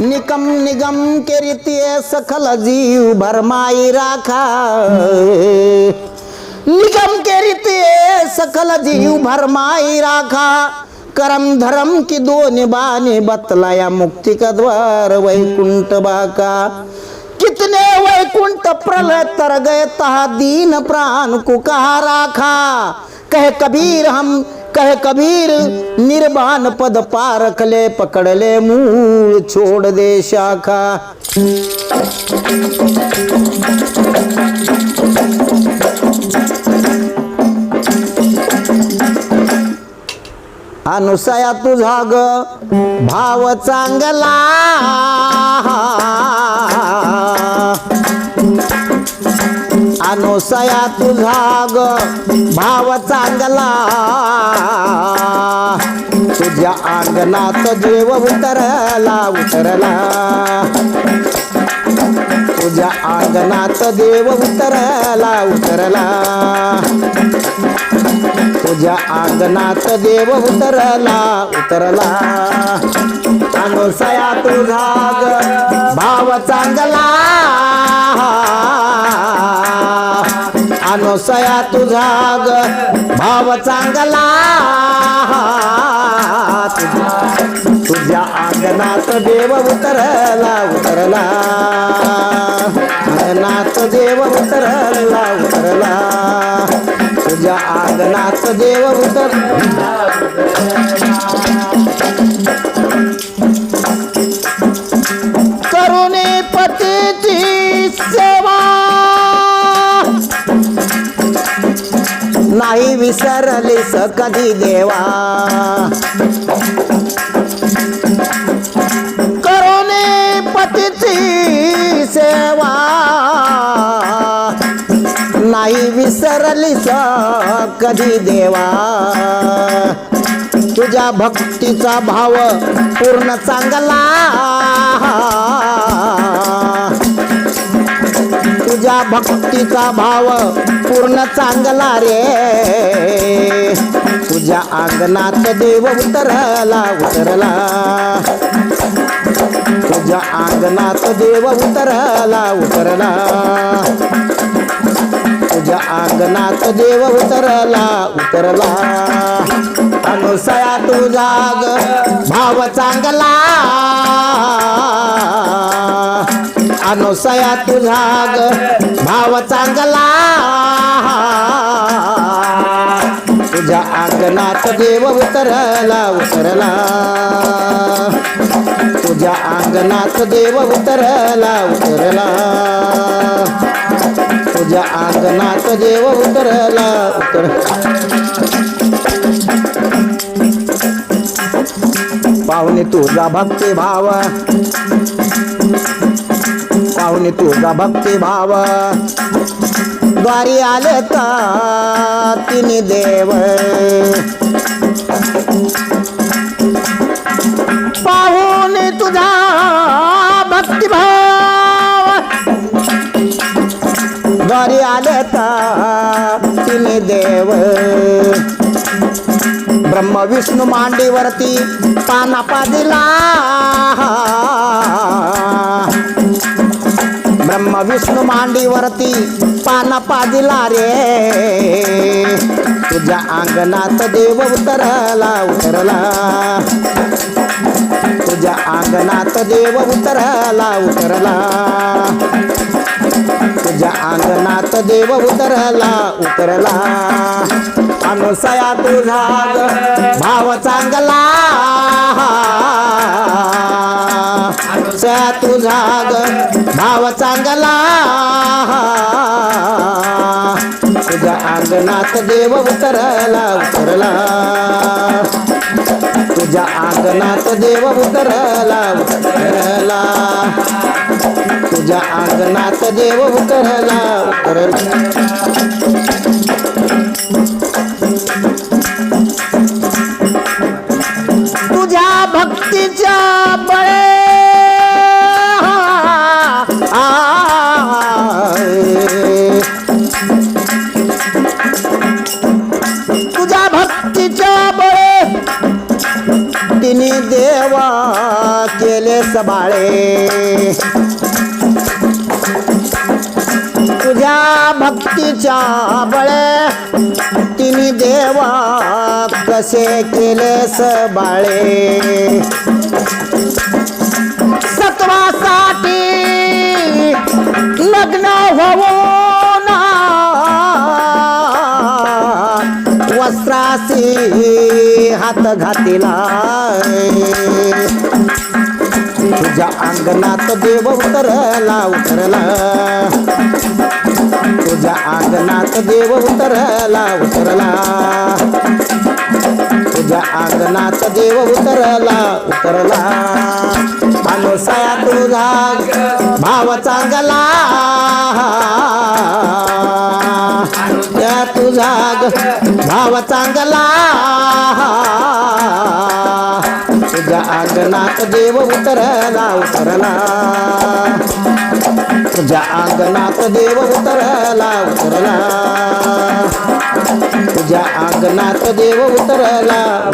निकम निगम के रीतिये सखल जीव भरमाई राखा। निगम के रीतिये सकल जीव भरमाई राखा। करम धर्म की दोन बाने बतलाया मुक्ति का द्वार वैकुंठ बाका। कितने वैकुंठ प्रलय तर गए तहा दीन प्राण को कहा राखा। कह कबीर हम कह कबीर निर्वाण पद पारख ले पकड़ ले मूल छोड़ दे शाखा। अनुसया तुझा ग भाव चांगला। अनुसया तुझा ग. भाव चांगला. तुझ्या अंगणात देव उतरला उतरला. तुझ्या अंगणात देव उतरला उतरला. तुझ्या अंगणात देव उतरला उतरला. अनुसया तुझा ग. भाव चांगला. अनुसया तुझा ग भाव चांगला तुझ्या- तुझ्या अंगणात देव उतरला उतरला. अंगणात देव उतरला उतरला. तुझ्या अंगणात देव उतर करुणे पतीची नाही विसरलीस कधी देवा. करुणे पतीची सेवा. नाही विसरलीस कधी देवा. तुझ्या भक्तीचा भाव पूर्ण चांगला. तुझ्या भक्तीचा भाव पूर्ण चांगला रे. तुझ्या अंगणात देव उतरला उतरला. तुझ्या अंगणात देव उतरला उतरला. तुझ्या अंगणात देव उतरला उतरला. अनुसया तुझा ग भाव चांगला. अनुसया तुझा ग भाव चांगला तुझ्या अंगणात देव उतरला उतरला. तुझ्या अंगणात देव उतरला उतरला. तुझ्या अंगणात देव उतरला उतर. पाहुणे तुझा भक्ती भाव पाहुणे तुझा भक्ती भाव. द्वारी आले का तिने देव. पाहुणे तुझा भक्ती भाव. द्वारी आले का तिने देव. ब्रह्म विष्णू मांडीवरती पानापा दिला धरती पाना दिला रे. तुझ्या अंगणात देव उतरला उतरला. तुझ्या अंगणात देव उतरला उतरला. तुझ्या अंगणात देव उतरला उतरला. अनुसया तुझा भाव चांगला. अनुसया तुझा भाव चांगला. अंगणात देव उतरला उतरला. तुझ्या अंगणात देव उतरला उतरला. तुझ्या अंगणात देव उतरला उतरला. तुझ्या भक्तीच्या बळे देवा केले सबाळे. तुझ्या भक्तीच्या बळे तिने देवा कसे केलेस बाळे सत्वासाठी लग्न व्हावं हात घातिला. तुझ्या अंगणात देव उतरला उतरला. तुझ्या अंगणात देव उतरला उतरला. तुझ्या अंगणात देव उतरला उतरला. अनुसया तुझा भाव चांगला. त्या तुझा भाव चांगला. अंगणात देव उतरला उतरला तुझ्या अंगणात देव उतरला उतरला तुझ्या अंगणात देव उतरला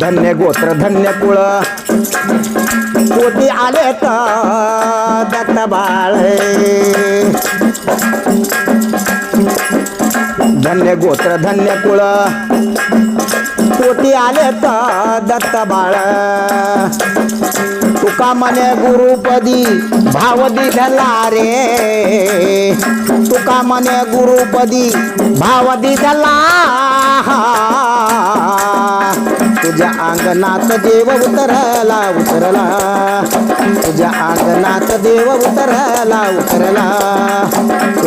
धन्य गोत्र धन्य कुळ. कोटी आले तर बाळ. धन्य गोत्र धन्य कुळ. पोटी आले तर दत्त बाळ. तुका मने गुरुपदी भाव दिधला रे. तुका मने गुरुपदी भाव दिधला तुझ्या अंगणात देव उतरला उतरला. तुझ्या अंगणात देव उतरला उतरला.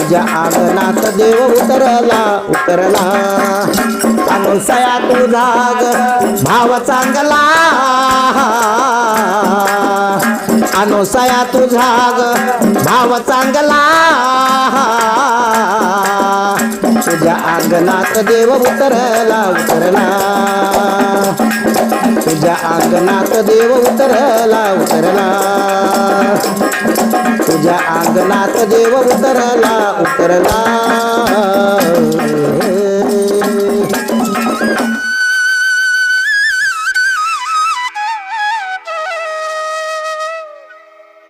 माझ्या अंगणात देव उतरला उतरला. अनुसया तुझा ग भाव चांगला. अनुसया तुझा ग भाव चांगला. तुझ्या अंगणात देव उतरला उतरला. तुझ्या अंगणात देव उतरला उतरला. तुझ्या अंगणात देव उतरला उतरला.